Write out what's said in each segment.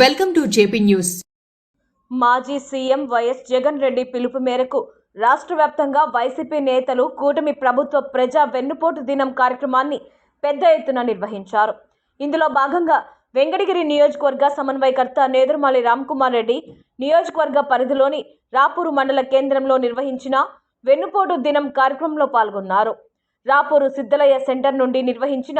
Welcome to JP news. మాజీ CM YS Jagan Reddy పిలుపు మేరకు రాష్ట్ర వ్యాప్తంగా వైసీపీ నేతలు కూటమి ప్రభుత్వ ప్రజా వెన్నుపోటు దినం కార్యక్రమాన్ని పెద్ద ఎత్తున నిర్వహించారు. ఇందులో భాగంగా వెంకటగిరి నియోజకవర్గ సమన్వయకర్త నేదురుమాలి రామ్కుమార్ రెడ్డి నియోజకవర్గ పరిధిలోని రాపూరు మండల కేంద్రంలో నిర్వహించిన వెన్నుపోటు దినం కార్యక్రమంలో పాల్గొన్నారు. రాపూరు సిద్ధలయ్య సెంటర్ నుండి నిర్వహించిన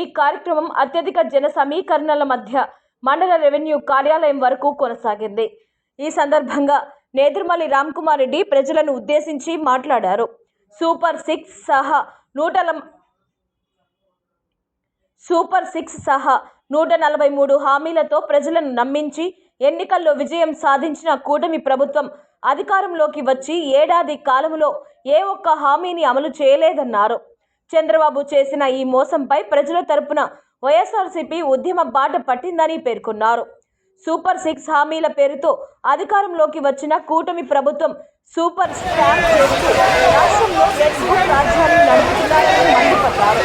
ఈ కార్యక్రమం అత్యధిక జన సమీకరణల మధ్య మండల రెవెన్యూ కార్యాలయం వరకు కొనసాగింది. ఈ సందర్భంగా నేదురుమల్లి రామ్కుమార్ రెడ్డి ప్రజలను ఉద్దేశించి మాట్లాడారు. సూపర్ సిక్స్ సహా నూటల సూపర్ సిక్స్ సహా నూట నలభై మూడు హామీలతో ప్రజలను నమ్మించి ఎన్నికల్లో విజయం సాధించిన కూటమి ప్రభుత్వం అధికారంలోకి వచ్చి ఏడాది కాలంలో ఏ ఒక్క హామీని అమలు చేయలేదన్నారు. చంద్రబాబు చేసిన ఈ మోసంపై ప్రజల తరపున వైఎస్ఆర్సీపీ ఉద్యమ బాట పట్టిందని పేర్కొన్నారు. సూపర్ సిక్స్ హామీల పేరుతో అధికారంలోకి వచ్చిన కూటమి ప్రభుత్వం సూపర్ స్టార్ చేస్తూ రాష్ట్రంలో రెడ్ బుక్ రాజ్యాన్ని నడుపుతున్నారని మండిపడ్డారు.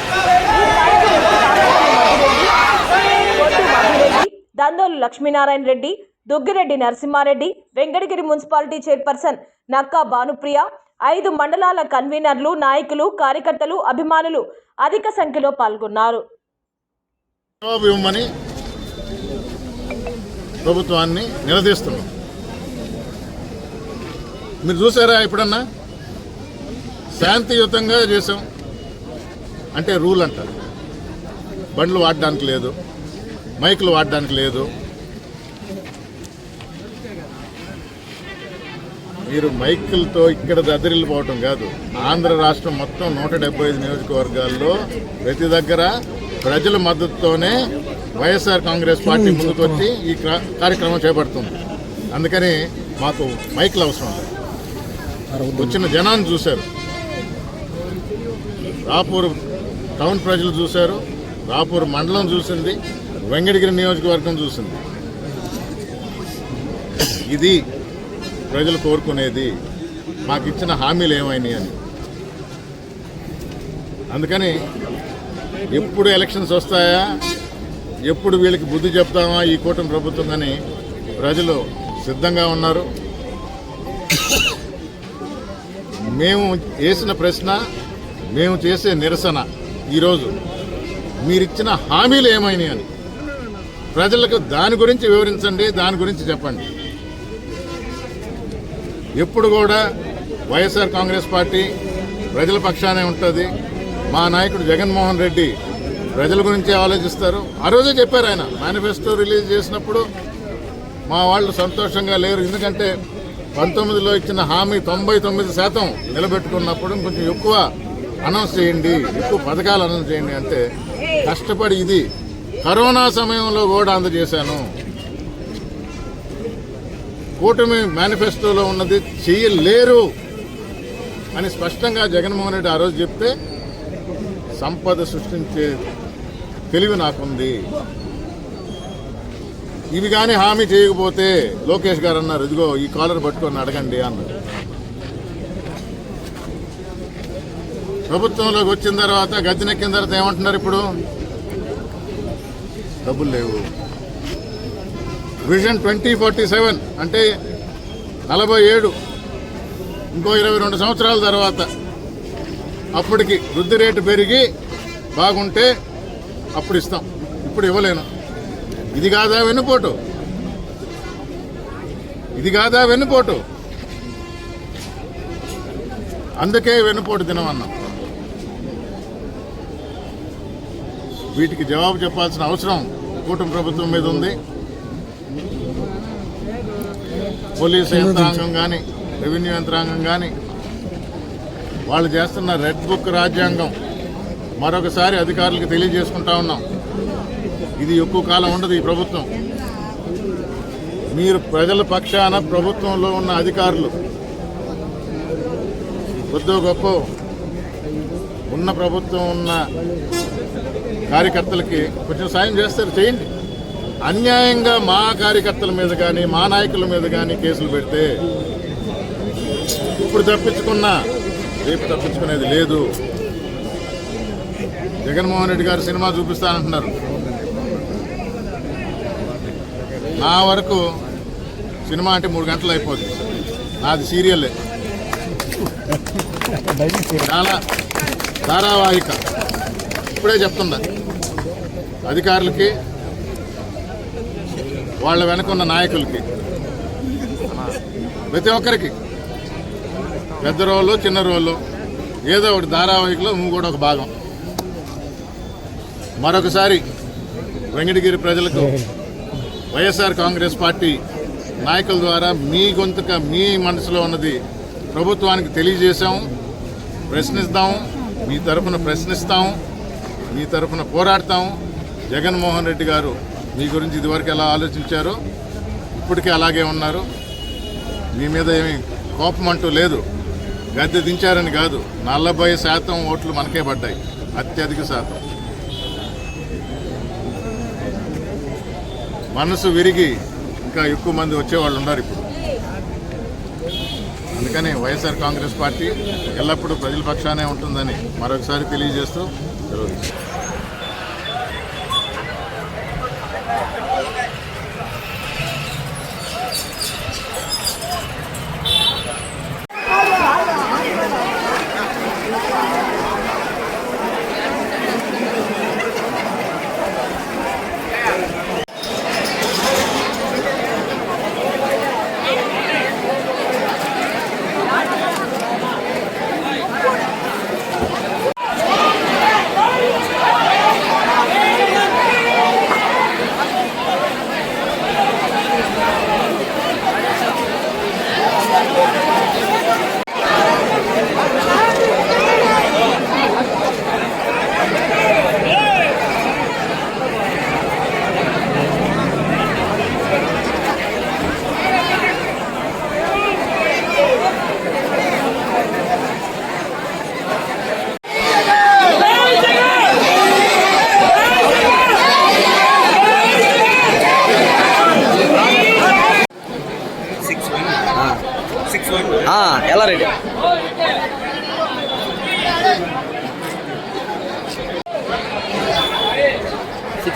దందోలు లక్ష్మీనారాయణ రెడ్డి దుగ్గిరెడ్డి నరసింహారెడ్డి వెంకటగిరి మున్సిపాలిటీ చైర్పర్సన్ నక్కా భానుప్రియ ఐదు మండలాల కన్వీనర్లు నాయకులు కార్యకర్తలు అభిమానులు అధిక సంఖ్యలో పాల్గొన్నారు. జవాబు ఇవ్వమని ప్రభుత్వాన్ని నిలదీస్తున్నాం. మీరు చూసారా ఎప్పుడన్నా? శాంతియుతంగా చేసాం అంటే రూల్ అంటారు. బండ్లు వాడడానికి లేదు. మైకులు వాడడానికి లేదు. మీరు మైకులతో ఇక్కడ దద్దరిల్లిపోవటం కాదు. ఆంధ్ర రాష్ట్రం మొత్తం నూట డెబ్బై ఐదు నియోజకవర్గాల్లో ప్రతి దగ్గర ప్రజల మద్దతుతోనే వైఎస్ఆర్ కాంగ్రెస్ పార్టీ ముందుకొచ్చి ఈ క్రా- కార్యక్రమం చేపడుతుంది. అందుకని మాకు మైకులు అవసరం. వచ్చిన జనాన్ని చూశారు. రాపూర్ టౌన్ ప్రజలు చూశారు. రాపూర్ మండలం చూసింది. వెంకటగిరి నియోజకవర్గం చూసింది. ఇది ప్రజలు కోరుకునేది. మాకు ఇచ్చిన హామీలు ఏమైనాయి అని అందుకని ఎప్పుడు ఎలక్షన్స్ వస్తాయా? ఎప్పుడు వీళ్ళకి బుద్ధి చెప్తామా? ఈ కూటమి ప్రభుత్వం అని ప్రజలు సిద్ధంగా ఉన్నారు. మేము వేసిన ప్రశ్న మేము చేసే నిరసన ఈరోజు. మీరిచ్చిన హామీలు ఏమైనాయి అని. ప్రజలకు దాని గురించి వివరించండి దాని గురించి చెప్పండి. ఎప్పుడు కూడా వైఎస్ఆర్ కాంగ్రెస్ పార్టీ ప్రజల పక్షానే ఉంటుంది. మా నాయకుడు జగన్మోహన్ రెడ్డి ప్రజల గురించే ఆలోచిస్తారు. ఆ రోజే చెప్పారు ఆయన. మేనిఫెస్టో రిలీజ్ చేసినప్పుడు మా వాళ్ళు సంతోషంగా లేరు. ఎందుకంటే పంతొమ్మిదిలో ఇచ్చిన హామీ తొంభై తొమ్మిది శాతం నిలబెట్టుకున్నప్పుడు కొంచెం ఎక్కువ అనౌన్స్ చేయండి ఎక్కువ పథకాలు అనౌన్స్ చేయండి అంటే కష్టపడి ఇది కరోనా సమయంలో కూడా అందజేశాను. కూటమి మేనిఫెస్టోలో ఉన్నది చేయలేరు అని స్పష్టంగా జగన్మోహన్ రెడ్డి ఆ రోజు చెప్తే సంపద సృష్టించే తెలివి నాకుంది. ఇవి కానీ హామీ చేయకపోతే లోకేష్ గారు అన్నారు ఇదిగో ఈ కాలర్ పట్టుకొని అడగండి అన్నారు. ప్రభుత్వంలోకి వచ్చిన తర్వాత గద్దెనెక్కిన తర్వాత ఏమంటున్నారు ఇప్పుడు? డబ్బులు లేవు. విజన్ ట్వంటీ ఫార్టీ సెవెన్ అంటే నలభై ఏడు ఇంకో ఇరవై రెండు సంవత్సరాల తర్వాత అప్పటికి వృద్ధి రేటు పెరిగి బాగుంటే అప్పుడు ఇస్తాం. ఇప్పుడు ఇవ్వలేను. ఇది కాదా వెన్నుపోటు? ఇది కాదా వెన్నుపోటు? అందుకే వెన్నుపోటు తినమన్నాం. వీటికి జవాబు చెప్పాల్సిన అవసరం కూటమి ప్రభుత్వం మీద ఉంది. పోలీసు యంత్రాంగం కానీ రెవెన్యూ యంత్రాంగం కానీ వాళ్ళు చేస్తున్న రెడ్ బుక్ రాజ్యాంగం మరొకసారి అధికారులకు తెలియజేసుకుంటా ఉన్నాం. ఇది ఎక్కువ కాలం ఉండదు ఈ ప్రభుత్వం. మీరు ప్రజల పక్షాన ప్రభుత్వంలో ఉన్న అధికారులు కొద్దో గొప్ప ఉన్న ప్రభుత్వం ఉన్న కార్యకర్తలకి కొంచెం సాయం చేస్తారు చేయండి. అన్యాయంగా మా కార్యకర్తల మీద కానీ మా నాయకుల మీద కానీ కేసులు పెడితే ఇప్పుడు తప్పించుకున్నా రేపు తప్పించుకునేది లేదు. జగన్మోహన్ రెడ్డి గారు సినిమా చూపిస్తానంటున్నారు. నా వరకు సినిమా అంటే మూడు గంటలు అయిపోతుంది నాది సీరియలే. చాలా ధారావాహిక. ఇప్పుడే చెప్తుందా అధికారులకి వాళ్ళ వెనకున్న నాయకులకి ప్రతి ఒక్కరికి పెద్ద రోళ్ళు చిన్న రోళ్ళు ఏదో ఒకటి ధారావాహికలో నువ్వు కూడా ఒక భాగం. మరొకసారి వెంకటగిరి ప్రజలకు వైఎస్ఆర్ కాంగ్రెస్ పార్టీ నాయకుల ద్వారా మీ గొంతుక మీ మనసులో ఉన్నది ప్రభుత్వానికి తెలియజేశాము ప్రశ్నిస్తాం మీ తరఫున ప్రశ్నిస్తాం మీ తరఫున పోరాడతాం. జగన్మోహన్ రెడ్డి గారు మీ గురించి ఇదివరకు ఎలా ఆలోచించారో ఇప్పటికీ అలాగే ఉన్నారు. మీ మీద ఏమి కోపం అంటూ లేదు. గద్దె దించారని కాదు నలభై శాతం ఓట్లు మనకే పడ్డాయి. అత్యధిక శాతం. మనసు విరిగి ఇంకా ఎక్కువ మంది వచ్చేవాళ్ళు ఉన్నారు ఇప్పుడు. అందుకని వైఎస్ఆర్ కాంగ్రెస్ పార్టీ ఎల్లప్పుడూ ప్రజల పక్షానే ఉంటుందని మరొకసారి తెలియజేస్తూ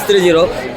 సిక్స్ త్రీ